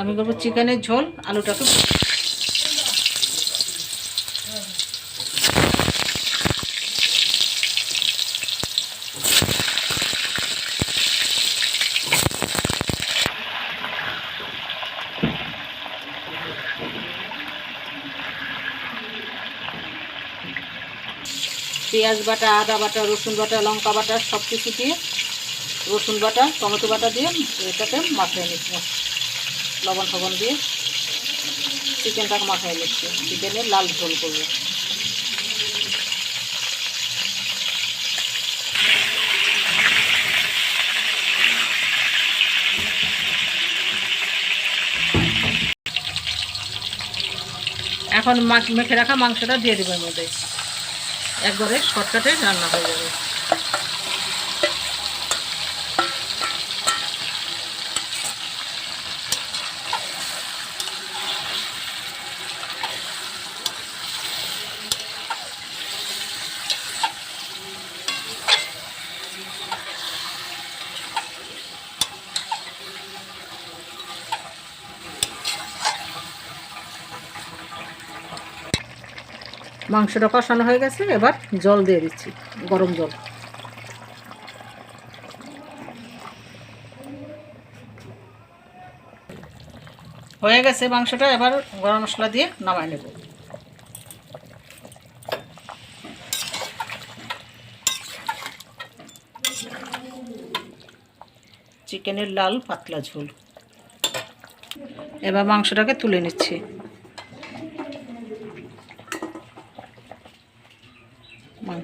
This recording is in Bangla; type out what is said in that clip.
আমি করব চিকেনের ঝোল, আলুটাকে পেঁয়াজ বাটা, আদা বাটা, রসুন বাটা, লঙ্কা বাটা সব কিছু দিয়ে, রসুন বাটা, টমেটো বাটা দিয়ে এটাকে মাখিয়ে নিচ্ছি। লবণ ফবন দিয়ে চিকেনটাকে মাখিয়ে নিচ্ছি। চিকেনের লাল ঝোল করব। এখন মেখে রাখা মাংসটা দিয়ে দেবো মধ্যে। একবারে শর্টকাটে রান্না হয়ে যাবে। মাংসটা কষানো হয়ে গেছে, এবার জল দিয়ে দিচ্ছি, গরম জল। হয়ে গেছে মাংসটা, এবার গরম মশলা দিয়ে নামায় নেব। চিকেনের লাল পাতলা ঝোল। এবার মাংসটাকে তুলে নিচ্ছি। One.